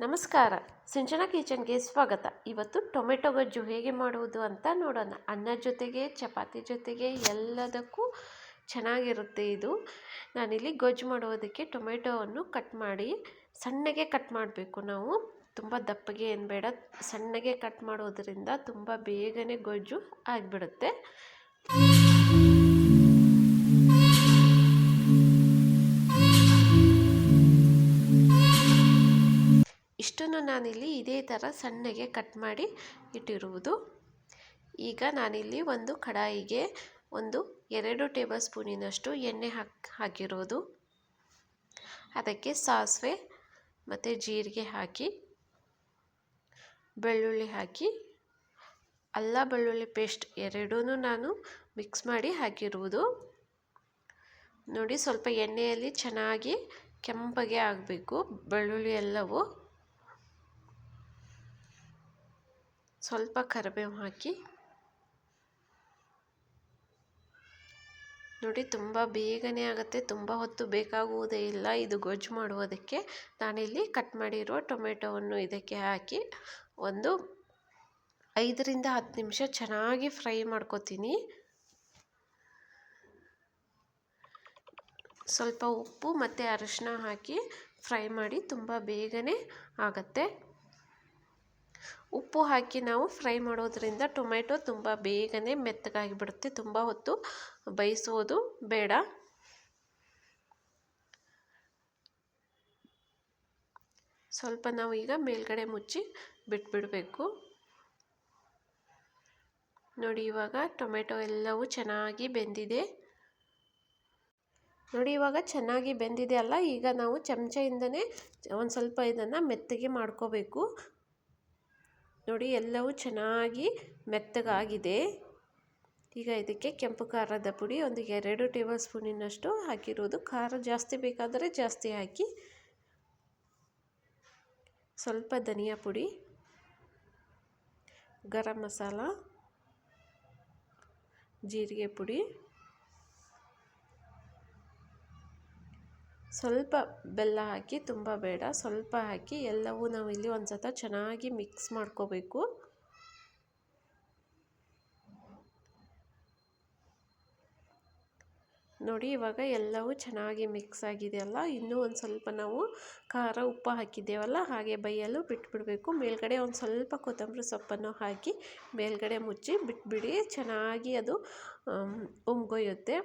ನಮಸ್ಕಾರ. ಸಿಂಚನ ಕಿಚನ್ಗೆ ಸ್ವಾಗತ. ಇವತ್ತು ಟೊಮೆಟೊ ಗೊಜ್ಜು ಹೇಗೆ ಮಾಡುವುದು ಅಂತ ನೋಡೋಣ. ಅನ್ನ ಜೊತೆಗೆ, ಚಪಾತಿ ಜೊತೆಗೆ ಎಲ್ಲದಕ್ಕೂ ಚೆನ್ನಾಗಿರುತ್ತೆ ಇದು. ನಾನಿಲ್ಲಿ ಗೊಜ್ಜು ಮಾಡೋದಕ್ಕೆ ಟೊಮೆಟೊವನ್ನು ಕಟ್ ಮಾಡಿ ಸಣ್ಣಗೆ ಕಟ್ ಮಾಡಬೇಕು ನಾವು. ತುಂಬ ದಪ್ಪಗೆ ಏನು ಬೇಡ. ಸಣ್ಣಗೆ ಕಟ್ ಮಾಡೋದರಿಂದ ತುಂಬ ಬೇಗನೆ ಗೊಜ್ಜು ಆಗಿಬಿಡುತ್ತೆ. ನಾನಿಲ್ಲಿ ಇದೇ ಥರ ಸಣ್ಣಗೆ ಕಟ್ ಮಾಡಿ ಇಟ್ಟಿರುವುದು. ಈಗ ನಾನಿಲ್ಲಿ ಒಂದು ಕಡಾಯಿಗೆ ಒಂದು ಎರಡು ಟೇಬಲ್ ಸ್ಪೂನಿನಷ್ಟು ಎಣ್ಣೆ ಹಾಕಿ, ಹಾಕಿರೋದು. ಅದಕ್ಕೆ ಸಾಸಿವೆ ಮತ್ತು ಜೀರಿಗೆ ಹಾಕಿ, ಬೆಳ್ಳುಳ್ಳಿ ಹಾಕಿ, ಅಲ್ಲ ಬೆಳ್ಳುಳ್ಳಿ ಪೇಸ್ಟ್ ಎರಡೂ ನಾನು ಮಿಕ್ಸ್ ಮಾಡಿ ಹಾಕಿರುವುದು. ನೋಡಿ ಸ್ವಲ್ಪ ಎಣ್ಣೆಯಲ್ಲಿ ಚೆನ್ನಾಗಿ ಕೆಂಪಗೆ ಆಗಬೇಕು, ಬೆಳ್ಳುಳ್ಳಿ ಎಲ್ಲವೂ. ಸ್ವಲ್ಪ ಕರಿಬೇವು ಹಾಕಿ. ನೋಡಿ, ತುಂಬ ಬೇಗನೆ ಆಗುತ್ತೆ. ತುಂಬ ಹೊತ್ತು ಬೇಕಾಗುವುದೇ ಇಲ್ಲ ಇದು ಗೊಜ್ಜು ಮಾಡುವುದಕ್ಕೆ. ನಾನಿಲ್ಲಿ ಕಟ್ ಮಾಡಿರುವ ಟೊಮೆಟೊವನ್ನು ಇದಕ್ಕೆ ಹಾಕಿ ಒಂದು ಐದರಿಂದ ಹತ್ತು ನಿಮಿಷ ಚೆನ್ನಾಗಿ ಫ್ರೈ ಮಾಡ್ಕೋತೀನಿ. ಸ್ವಲ್ಪ ಉಪ್ಪು ಮತ್ತು ಅರಿಶಿನ ಹಾಕಿ ಫ್ರೈ ಮಾಡಿ ತುಂಬ ಬೇಗನೆ ಆಗುತ್ತೆ. ಉಪ್ಪು ಹಾಕಿ ನಾವು ಫ್ರೈ ಮಾಡೋದ್ರಿಂದ ಟೊಮೆಟೊ ತುಂಬ ಬೇಗನೆ ಮೆತ್ತಗಾಗಿ ಬಿಡುತ್ತೆ, ತುಂಬ ಹೊತ್ತು ಬೇಯಿಸೋದು ಬೇಡ. ಸ್ವಲ್ಪ ನಾವು ಈಗ ಮೇಲ್ಗಡೆ ಮುಚ್ಚಿ ಬಿಟ್ಬಿಡಬೇಕು. ನೋಡಿ ಇವಾಗ ಟೊಮೆಟೊ ಎಲ್ಲವೂ ಚೆನ್ನಾಗಿ ಬೆಂದಿದೆ. ನೋಡಿ ಇವಾಗ ಚೆನ್ನಾಗಿ ಬೆಂದಿದೆ ಅಲ್ಲ, ಈಗ ನಾವು ಚಮಚೆಯಿಂದನೇ ಒಂದು ಸ್ವಲ್ಪ ಇದನ್ನು ಮೆತ್ತಗೆ ಮಾಡ್ಕೋಬೇಕು. ನೋಡಿ, ಎಲ್ಲವೂ ಚೆನ್ನಾಗಿ ಮೆತ್ತಗಾಗಿದೆ. ಈಗ ಇದಕ್ಕೆ ಕೆಂಪು ಖಾರದ ಪುಡಿ ಒಂದು ಎರಡು ಟೇಬಲ್ ಸ್ಪೂನಿನಷ್ಟು ಹಾಕಿರೋದು. ಖಾರ ಜಾಸ್ತಿ ಬೇಕಾದರೆ ಜಾಸ್ತಿ ಹಾಕಿ. ಸ್ವಲ್ಪ ಧನಿಯಾ ಪುಡಿ, ಗರಂ ಮಸಾಲ, ಜೀರಿಗೆ ಪುಡಿ. ಸ್ವಲ್ಪ ಬೆಲ್ಲ ಹಾಕಿ ತುಂಬ ಬೇಡ. ಸ್ವಲ್ಪ ಹಾಕಿ ಎಲ್ಲವೂ ನಾವು ಇಲ್ಲಿ ಒಂದು ಸತ ಚೆನ್ನಾಗಿ ಮಿಕ್ಸ್ ಮಾಡ್ಕೋಬೇಕು. ನೋಡಿ ಇವಾಗ ಎಲ್ಲವೂ ಚೆನ್ನಾಗಿ ಮಿಕ್ಸ್ ಆಗಿದೆಯಲ್ಲ ಇನ್ನೂ ಒಂದು ಸ್ವಲ್ಪ ನಾವು ಖಾರ ಉಪ್ಪು ಹಾಕಿದ್ದೇವಲ್ಲ? ಹಾಗೆ ಬೈಯಲು ಬಿಟ್ಬಿಡಬೇಕು. ಮೇಲ್ಗಡೆ ಒಂದು ಸ್ವಲ್ಪ ಕೊತ್ತಂಬರಿ ಸೊಪ್ಪನ್ನು ಹಾಕಿ ಮೇಲ್ಗಡೆ ಮುಚ್ಚಿ ಬಿಟ್ಬಿಡಿ. ಚೆನ್ನಾಗಿ ಅದು ಉಮ್ಗೊಯ್ಯುತ್ತೆ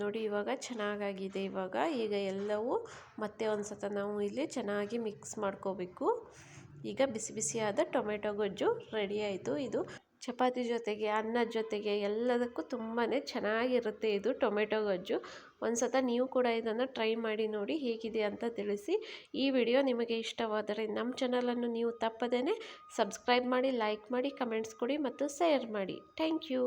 ನೋಡಿ, ಇವಾಗ ಚೆನ್ನಾಗಾಗಿದೆ. ಇವಾಗ ಈಗ ಎಲ್ಲವೂ ಮತ್ತೆ ಒಂದು ಸತ ನಾವು ಇಲ್ಲಿ ಚೆನ್ನಾಗಿ ಮಿಕ್ಸ್ ಮಾಡ್ಕೋಬೇಕು. ಈಗ ಬಿಸಿ ಬಿಸಿಯಾದ ಟೊಮೆಟೊ ಗೊಜ್ಜು ರೆಡಿ ಆಯಿತು. ಇದು ಚಪಾತಿ ಜೊತೆಗೆ ಅನ್ನದ ಜೊತೆಗೆ ಎಲ್ಲದಕ್ಕೂ ತುಂಬಾ ಚೆನ್ನಾಗಿರುತ್ತೆ ಇದು ಟೊಮೆಟೊ ಗೊಜ್ಜು. ಒಂದು ಸತ ನೀವು ಕೂಡ ಇದನ್ನು ಟ್ರೈ ಮಾಡಿ ನೋಡಿ ಹೇಗಿದೆ ಅಂತ ತಿಳಿಸಿ. ಈ ವಿಡಿಯೋ ನಿಮಗೆ ಇಷ್ಟವಾದರೆ ನಮ್ಮ ಚಾನಲನ್ನು ನೀವು ತಪ್ಪದೇ ಸಬ್ಸ್ಕ್ರೈಬ್ ಮಾಡಿ ಲೈಕ್ ಮಾಡಿ ಕಮೆಂಟ್ಸ್ ಕೊಡಿ ಮತ್ತು ಶೇರ್ ಮಾಡಿ. Thank you